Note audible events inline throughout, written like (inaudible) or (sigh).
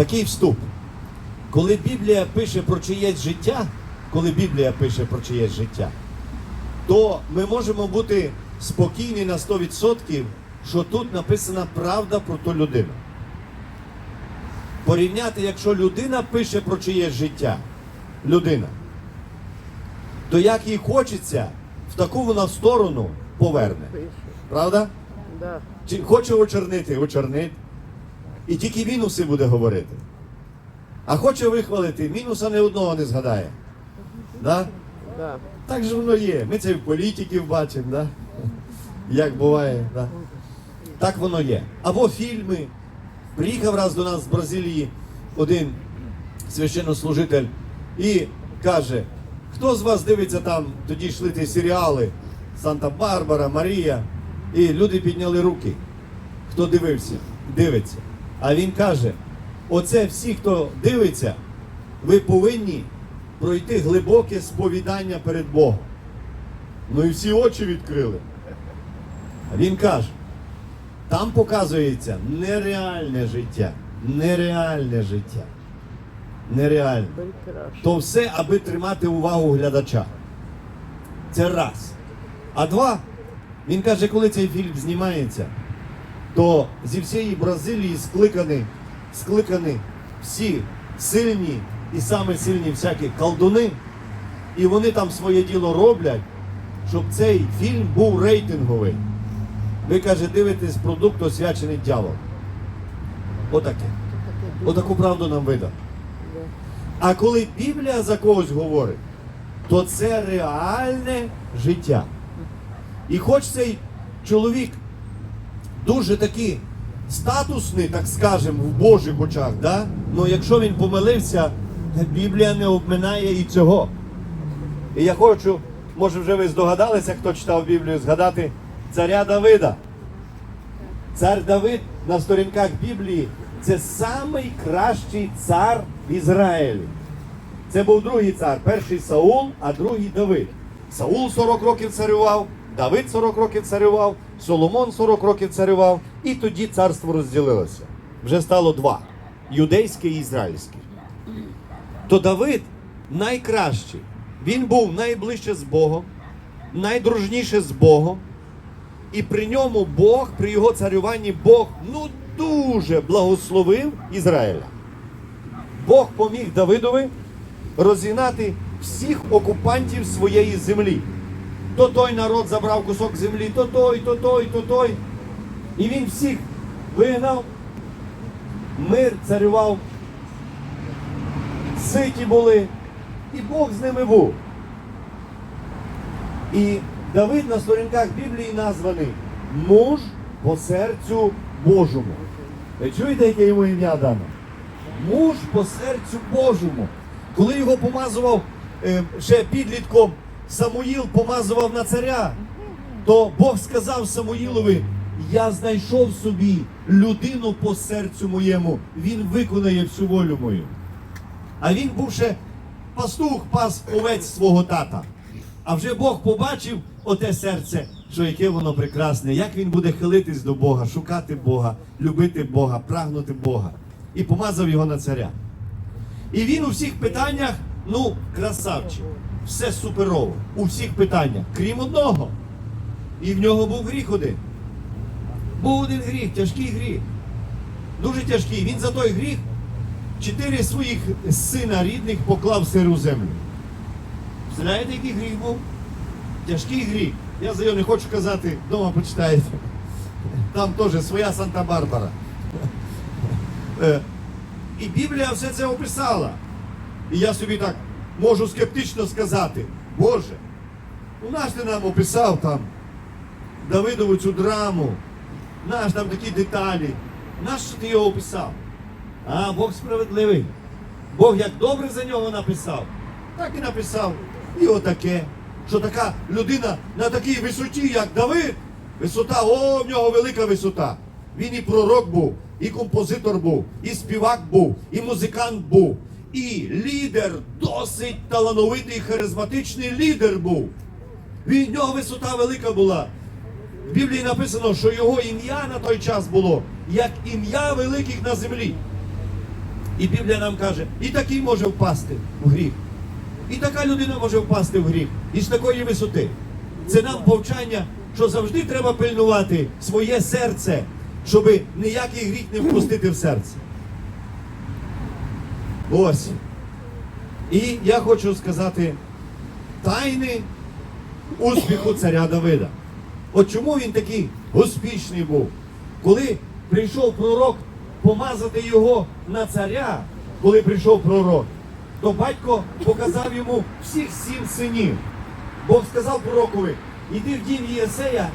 Такий вступ. Коли Біблія пише про чиєсь життя, коли Біблія пише про чиєсь життя, то ми можемо бути спокійні на 100%, що тут написана правда про ту людину. Порівняти, якщо людина пише про чиєсь життя, людина, то як їй хочеться, в таку вона сторону поверне. Правда? Чи хоче очернити, очернить. І тільки мінуси буде говорити. А хоче вихвалити, мінуса не одного не згадає. Да? Да. Так же воно є. Ми це в політиків бачимо, да? як буває. Да? Так воно є. Або фільми. Приїхав раз до нас з Бразилії один священнослужитель і каже, хто з вас дивиться там, тоді йшли ті серіали Санта-Барбара, Марія. І люди підняли руки. Хто дивився, дивиться. А він каже: оце всі, хто дивиться, ви повинні пройти глибоке сповідання перед Богом. Ну і всі очі відкрили. А він каже, там показується нереальне життя. Нереальне життя. Нереальне. То все, аби тримати увагу глядача. Це раз. А два, він каже, коли цей фільм знімається, то зі всієї Бразилії скликані, скликані всі сильні і саме сильні всякі колдуни, і вони там своє діло роблять, щоб цей фільм був рейтинговий. Ви каже, дивитесь продукт освячений дьявол. Отаке. Отаку правду нам видав. А коли Біблія за когось говорить, то це реальне життя. І хоч цей чоловік дуже такий статусний, так скажемо, в Божих очах, да? ну якщо він помилився, Біблія не обминає і цього. І я хочу, може вже ви здогадалися, хто читав Біблію, згадати царя Давида. Цар Давид на сторінках Біблії це самий кращий цар в Ізраїлі. Це був другий цар. Перший Саул, а другий Давид. Саул 40 років царював, Давид 40 років царював, Соломон 40 років царював, і тоді царство розділилося. Вже стало два: юдейське і ізраїльське. То Давид найкращий. Він був найближче з Богом, найдружніше з Богом. І при ньому Бог, при його царюванні Бог ну дуже благословив Ізраїля. Бог поміг Давидові розігнати всіх окупантів своєї землі. То той народ забрав кусок землі, то той, то той, то той. І він всіх вигнав. Мир царював. Ситі були. І Бог з ними був. І Давид на сторінках Біблії названий муж по серцю Божому. Ви чуєте, яке йому ім'я дано? Муж по серцю Божому. Коли його помазував е, ще підлітком, Самуїл помазував на царя, то Бог сказав Самуїлові: Я знайшов собі людину по серцю моєму, він виконає всю волю мою. А він був ще пастух пас овець свого тата. А вже Бог побачив оте серце, що яке воно прекрасне, як він буде хилитись до Бога, шукати Бога, любити Бога, прагнути Бога. І помазав його на царя. І він у всіх питаннях, ну, красавчик, все суперово. У всіх питаннях, крім одного. І в нього був гріх один. Був один гріх, тяжкий гріх. Дуже тяжкий. Він за той гріх чотири своїх сина рідних поклав сиру землю. Знаєте, який гріх був? Тяжкий гріх. Я за його не хочу казати, вдома почитаєте. Там теж своя Санта-Барбара. Е, І Біблія все це описала. І я собі так можу скептично сказати, Боже, ну наш ти нам описав там Давидову цю драму, наш там такі деталі. Нащо ти його описав? А Бог справедливий. Бог як добре за нього написав, так і написав. І отаке, що така людина на такій висоті, як Давид, висота, о, в нього велика висота. Він і пророк був, і композитор був, і співак був, і музикант був, і лідер, досить талановитий, харизматичний лідер був. Від нього висота велика була. В Біблії написано, що його ім'я на той час було як ім'я великих на землі. І Біблія нам каже, і такий може впасти в гріх. І така людина може впасти в гріх із такої висоти. Це нам повчання, що завжди треба пильнувати своє серце, щоб ніякий гріх не впустити в серце. Ось. І я хочу сказати тайни успіху царя Давида. От чому він такий успішний був? Коли прийшов пророк помазати його на царя, коли прийшов пророк, то батько показав йому всіх сім синів. Бог сказав пророкові, іди в дім Єсея,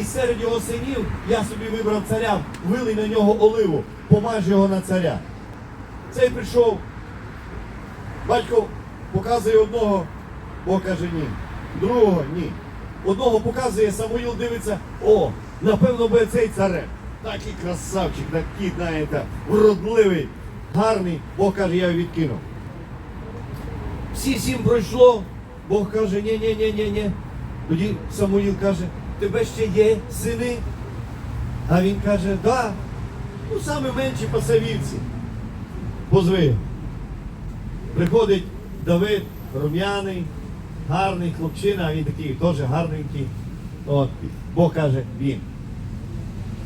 і серед його синів я собі вибрав царя, вилий на нього оливу, помаж його на царя. Цей прийшов, батько показує одного, Бог каже ні. Другого ні. Одного показує, Самуїл дивиться, о, напевно, буде цей царем. Такий красавчик, такий, знаєте, вродливий, гарний. Бог каже, я його відкинув. Всі сім пройшло, Бог каже, ні, ні, ні, ні, ні. Тоді Самуїл каже, тебе ще є сини? А він каже, да. Ну, саме менші пасавівці. Позви. Приходить Давид, рум'яний, гарний хлопчина, а він такий теж гарненький. От, Бог каже, він.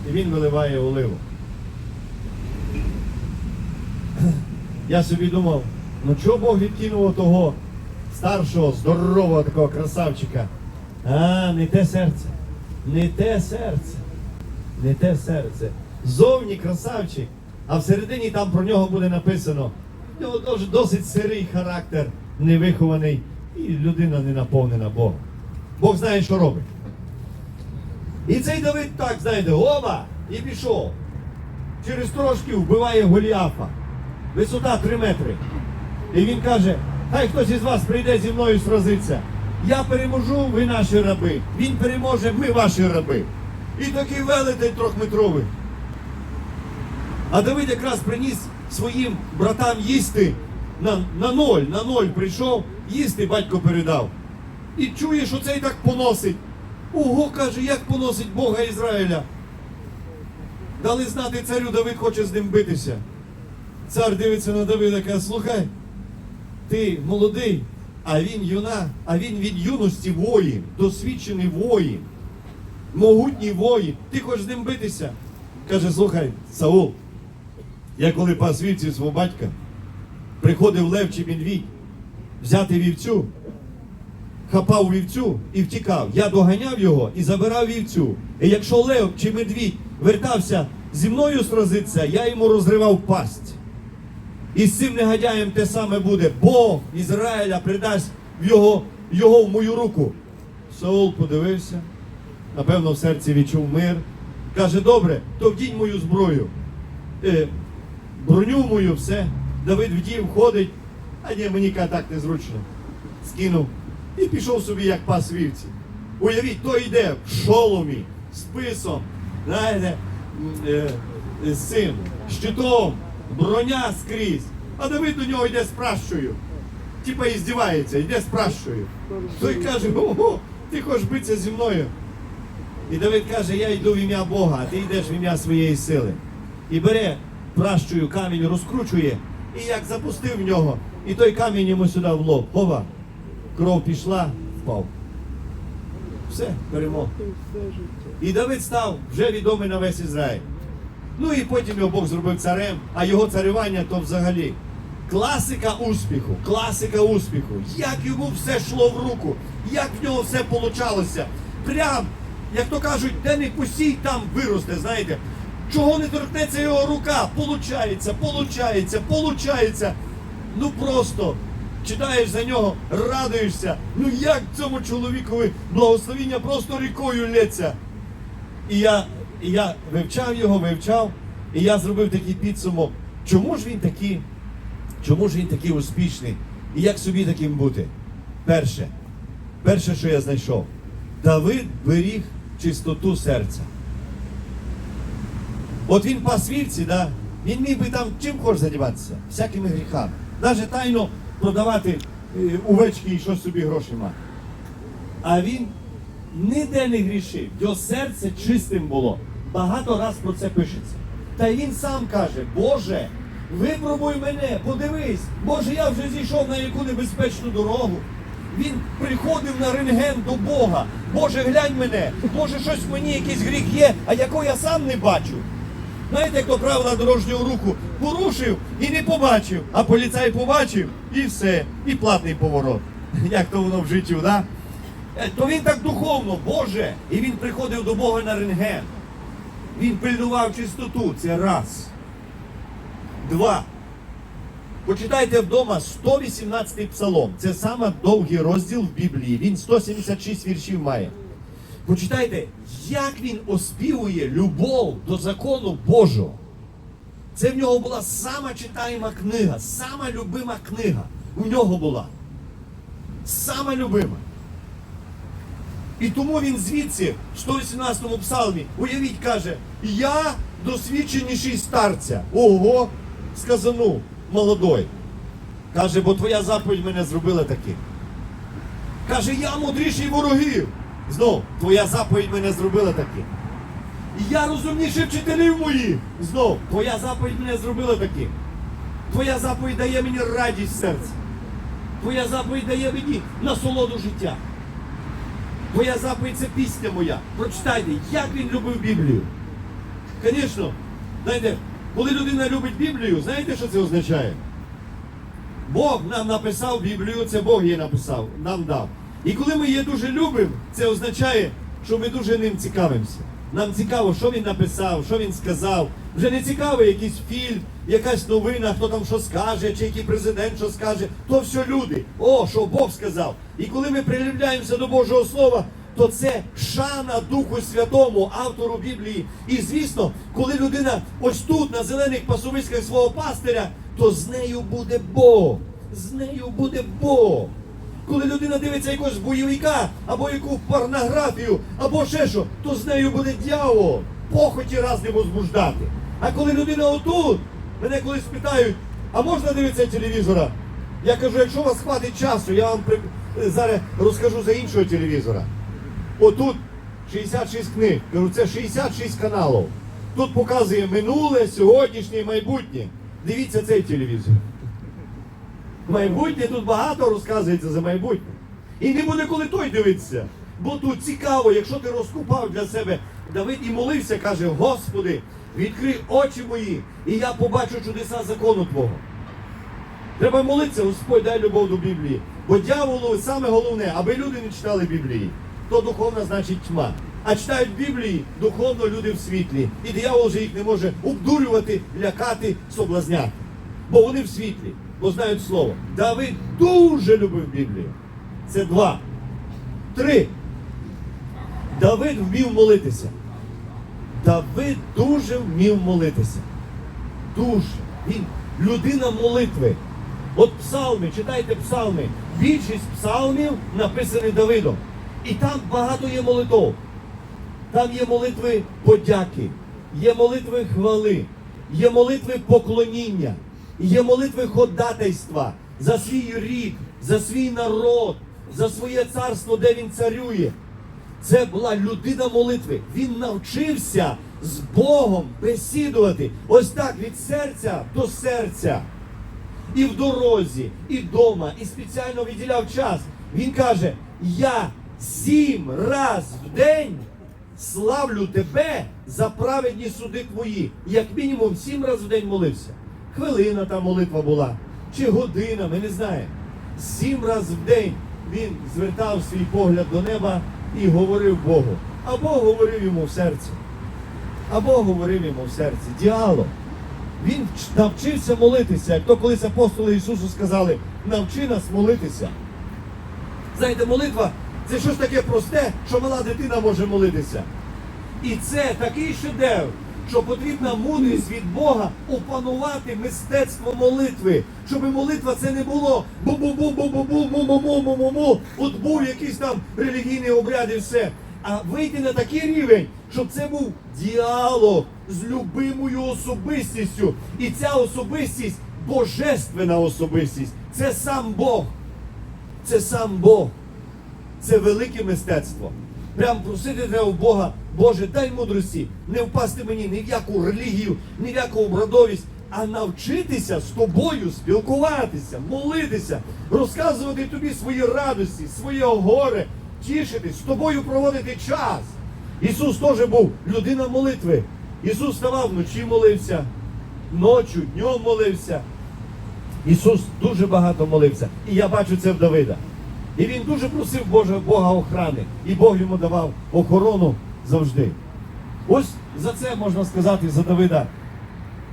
І він виливає оливу. Я собі думав, ну чого Бог відкинув того старшого, здорового такого красавчика? А, не те серце. Не те серце. Не те серце. Зовні красавчик, а всередині там про нього буде написано. Теж досить сирий характер, невихований, і людина не наповнена Богом. Бог знає, що робить. І цей Давид так, знаєте, оба, і пішов. Через трошки вбиває Голіафа. Висота 3 метри. І він каже, хай хтось із вас прийде зі мною сразиться. Я переможу, ви наші раби. Він переможе, ми ваші раби. І такий велетень трьохметровий. А Давид якраз приніс своїм братам їсти на, на ноль, на ноль прийшов, їсти батько передав. І чує, що цей так поносить. Ого, каже, як поносить Бога Ізраїля. Дали знати царю, Давид хоче з ним битися. Цар дивиться на Давида, каже, слухай, ти молодий, а він юна, а він від юності воїн, досвідчений воїн, могутній воїн. Ти хочеш з ним битися? Каже, слухай, Саул, я коли пас вівців свого батька, приходив лев чи медвідь взяти вівцю, хапав вівцю і втікав. Я доганяв його і забирав вівцю. І якщо лев чи медвідь вертався зі мною сразитися, я йому розривав пасть. І з цим негодяєм те саме буде. Бог Ізраїля придасть його, його в мою руку. Саул подивився, напевно, в серці відчув мир. Каже, добре, то вдінь мою зброю. Броню мою, все. Давид вдів, ходить, а ні, мені так незручно. Скинув і пішов собі, як пас вівці. Уявіть, той йде в шоломі, з писом, знаєте, е, з цим, щитом, броня скрізь. А Давид до нього йде з пращою. Типа і йде з пращою. Той каже, ого, ти хочеш битися зі мною. І Давид каже, я йду в ім'я Бога, а ти йдеш в ім'я своєї сили. І бере пращою камінь, розкручує, і як запустив в нього, і той камінь йому сюди в лоб. Хова. Кров пішла, впав. Все, перемога. І Давид став вже відомий на весь Ізраїль. Ну і потім його Бог зробив царем, а його царювання то взагалі. Класика успіху, класика успіху. Як йому все йшло в руку, як в нього все получалося. Прям, як то кажуть, де не посій, там виросте, знаєте. Чого не торкнеться його рука? Получається, получається, получається. Ну просто читаєш за нього, радуєшся. Ну як цьому чоловікові благословіння просто рікою лється. І я, і я вивчав його, вивчав, і я зробив такий підсумок. Чому ж він такий, чому ж він такий успішний? І як собі таким бути? Перше, перше, що я знайшов, Давид беріг чистоту серця. От він пас вівці, да? він міг би там чим хоче займатися, всякими гріхами. Навіть тайно продавати е, овечки і щось собі гроші мати. А він ніде не грішив, його серце чистим було. Багато раз про це пишеться. Та він сам каже, Боже, випробуй мене, подивись, Боже, я вже зійшов на яку небезпечну дорогу. Він приходив на рентген до Бога. Боже, глянь мене, може щось в мені якийсь гріх є, а якого я сам не бачу. Знаєте, як то правила дорожнього руху порушив і не побачив, а поліцай побачив і все, і платний поворот. (laughs) Як то воно в житті, да? Е, То він так духовно, Боже, і він приходив до Бога на рентген. Він пильнував чистоту. Це раз. Два. Почитайте вдома 118 й псалом. Це саме довгий розділ в Біблії. Він 176 віршів має. Почитайте, як він оспівує любов до закону Божого. Це в нього була сама читаєма книга, сама любима книга. У нього була. Сама любима. І тому він звідси, в 118 му псалмі, уявіть, каже, я досвідченіший старця. Ого, сказану, молодой. Каже, бо твоя заповідь мене зробила таким. Каже, я мудріший ворогів. Знов, твоя заповідь мене зробила таким. І я розумніший вчителів моїх. Знов, твоя заповідь мене зробила таким. Твоя заповідь дає мені радість серця. Твоя заповідь дає мені насолоду життя. Твоя заповідь це пісня моя. Прочитайте, як він любив Біблію. Звісно, знаєте, коли людина любить Біблію, знаєте, що це означає? Бог нам написав Біблію, це Бог її написав, нам дав. І коли ми її дуже любимо, це означає, що ми дуже ним цікавимося. Нам цікаво, що він написав, що він сказав. Вже не цікаво якийсь фільм, якась новина, хто там що скаже, чи який президент що скаже. То все люди. О, що Бог сказав. І коли ми прилюбляємося до Божого Слова, то це шана Духу Святому, автору Біблії. І звісно, коли людина ось тут, на зелених пасовиськах свого пастиря, то з нею буде Бог. З нею буде Бог. Коли людина дивиться якогось бойовика, або яку порнографію, або ще що, то з нею буде дьявол. Похоті разом возбуждати. А коли людина отут, мене колись питають, а можна дивитися телевізора? Я кажу, якщо у вас хватить часу, я вам при... зараз розкажу за іншого телевізора. Отут 66 книг. Кажу, це 66 каналів. Тут показує минуле, сьогоднішнє і майбутнє. Дивіться цей телевізор. Майбутнє тут багато розказується за майбутнє. І не буде коли той дивитися. Бо тут цікаво, якщо ти розкупав для себе, Давид і молився, каже, Господи, відкрий очі мої, і я побачу чудеса закону Твого. Треба молитися, Господь, дай любов до Біблії. Бо дьяволу саме головне, аби люди не читали Біблії, то духовна значить тьма. А читають Біблії, духовно люди в світлі. І диявол вже їх не може обдурювати, лякати, соблазняти. Бо вони в світлі, бо знають слово. Давид дуже любив Біблію. Це два. Три. Давид вмів молитися. Давид дуже вмів молитися. Дуже. Він людина молитви. От псалми, читайте псалми. Більшість псалмів написані Давидом. І там багато є молитов. Там є молитви подяки, є молитви хвали, є молитви поклоніння, є молитви ходатайства за свій рід, за свій народ, за своє царство, де він царює. Це була людина молитви. Він навчився з Богом бесідувати. Ось так від серця до серця. І в дорозі, і вдома, і спеціально виділяв час. Він каже: Я сім раз в день славлю тебе за праведні суди твої. Як мінімум сім разів в день молився. Хвилина та молитва була, чи година, ми не знаємо. Сім разів в день він звертав свій погляд до неба і говорив Богу. А Бог говорив йому в серці. А Бог говорив йому в серці. Діалог. Він навчився молитися, як то колись апостоли Ісусу сказали, навчи нас молитися. Знаєте, молитва це щось таке просте, що мала дитина може молитися. І це такий шедевр, що потрібна мудрість від Бога опанувати мистецтво молитви. Щоб молитва це не було бу-бу-бу-бу-бу-бу-му-му-му-му-му. От був якийсь там релігійний обряд і все. А вийти на такий рівень, щоб це був діалог з любимою особистістю. І ця особистість божественна особистість. Це сам Бог. Це сам Бог. Це велике мистецтво. Прям просити треба у Бога, Боже, дай мудрості, не впасти мені ні в яку релігію, ні в яку обрадовість. а навчитися з тобою спілкуватися, молитися, розказувати тобі свої радості, своє горе, тішитись, з тобою проводити час. Ісус теж був людина молитви. Ісус ставав вночі молився, ночі, днем молився. Ісус дуже багато молився. І я бачу це в Давида. І він дуже просив Божа, Бога охрани. І Бог йому давав охорону завжди. Ось за це можна сказати за Давида.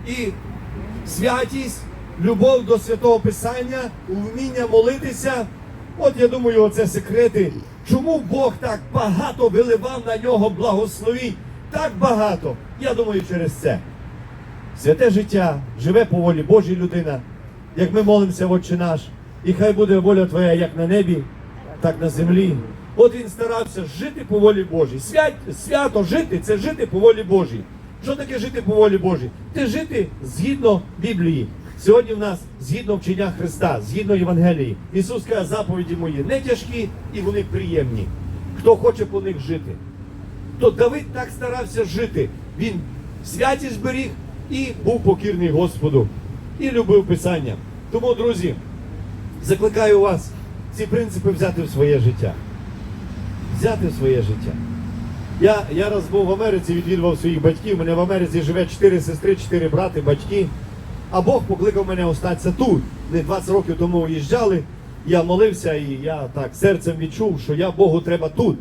І святість, любов до святого Писання, вміння молитися. От я думаю, оце секрети. Чому Бог так багато виливав на нього благословінь? Так багато. Я думаю, через це. Святе життя живе по волі Божій людина, як ми молимося Отче наш, і хай буде воля Твоя як на небі, так на землі. От він старався жити по волі Божій. Свят, свято жити це жити по волі Божій. Що таке жити по волі Божій? Це жити згідно Біблії. Сьогодні в нас згідно вчення Христа, згідно Євангелії. Ісус каже, заповіді мої не тяжкі і вони приємні. Хто хоче по них жити то Давид так старався жити. Він святість зберіг і був покірний Господу, і любив Писання. Тому, друзі, закликаю вас ці принципи взяти в своє життя. Взяти в своє життя. Я, я раз був в Америці, відвідував своїх батьків. У мене в Америці живе чотири сестри, чотири брати, батьки. А Бог покликав мене остатися тут. Не 20 років тому уїжджали. Я молився і я так серцем відчув, що я Богу треба тут.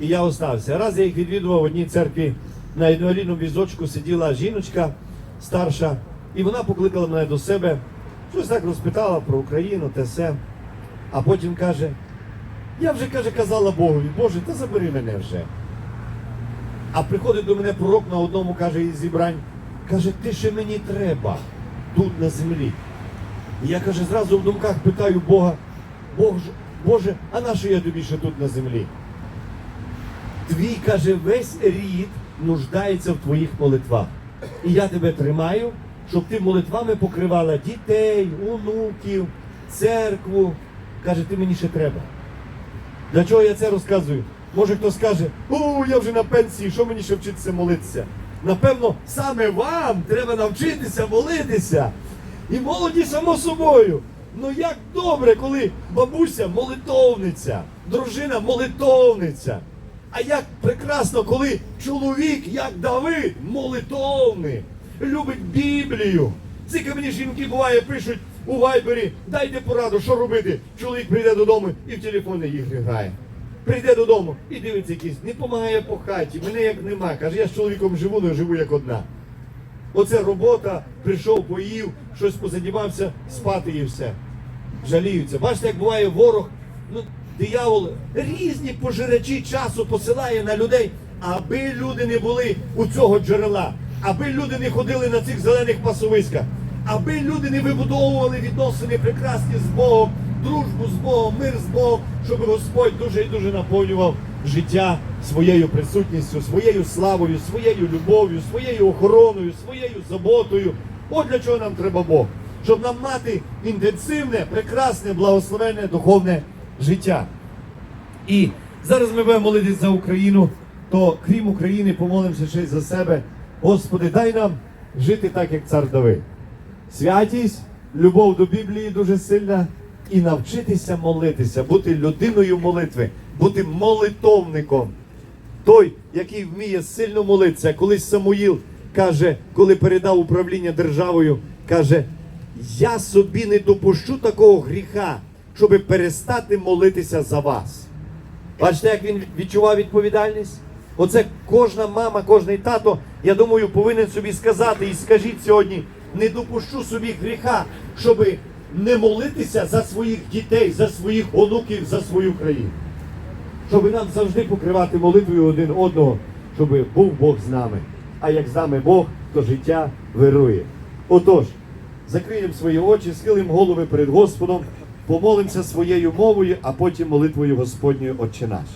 І я остався. Раз я їх відвідував в одній церкві на інвалідному візочку сиділа жіночка старша, і вона покликала мене до себе, щось так розпитала про Україну, те все. А потім каже: я вже каже, казала Богові, Боже, та забери мене вже. А приходить до мене пророк на одному каже із зібрань, каже, ти ще мені треба тут на землі. І я каже, зразу в думках питаю Бога, Бог, ж- Боже, а на що я тобі ще тут на землі? Твій каже, весь рід нуждається в твоїх молитвах. І я тебе тримаю, щоб ти молитвами покривала дітей, онуків, церкву. Каже, ти мені ще треба. Для чого я це розказую? Може хтось скаже, о, я вже на пенсії, що мені ще вчитися молитися? Напевно, саме вам треба навчитися молитися. І молоді само собою. Ну як добре, коли бабуся молитовниця, дружина молитовниця. А як прекрасно, коли чоловік, як Давид, молитовний, любить Біблію. Ці мені жінки буває пишуть у вайбері, дайте пораду, що робити. Чоловік прийде додому і в телефонні ігри грає. Прийде додому і дивиться якийсь, не допомагає по хаті, мене як нема. Каже, я з чоловіком живу, не живу як одна. Оце робота, прийшов, поїв, щось позадівався, спати і все. Жаліються. Бачите, як буває ворог, ну, диявол різні пожирачі часу посилає на людей, аби люди не були у цього джерела, аби люди не ходили на цих зелених пасовиськах, аби люди не вибудовували відносини прекрасні з Богом, дружбу з Богом, мир з Богом, щоб Господь дуже і дуже наповнював життя своєю присутністю, своєю славою, своєю любов'ю, своєю охороною, своєю заботою. От для чого нам треба Бог, щоб нам мати інтенсивне, прекрасне, благословенне духовне життя. І зараз ми будемо молитися за Україну, то крім України, помолимося ще й за себе. Господи, дай нам жити так, як цар Давид. Святість, любов до Біблії дуже сильна, і навчитися молитися, бути людиною молитви, бути молитовником. Той, який вміє сильно молитися, колись Самуїл каже, коли передав управління державою, каже: Я собі не допущу такого гріха, щоб перестати молитися за вас. Бачите, як він відчував відповідальність? Оце кожна мама, кожний тато, я думаю, повинен собі сказати і скажіть сьогодні, не допущу собі гріха, щоб не молитися за своїх дітей, за своїх онуків, за свою країну. Щоб нам завжди покривати молитвою один одного, щоб був Бог з нами. А як з нами Бог, то життя вирує. Отож, закриємо свої очі, схилимо голови перед Господом, помолимося своєю мовою, а потім молитвою Господньою Отче наш.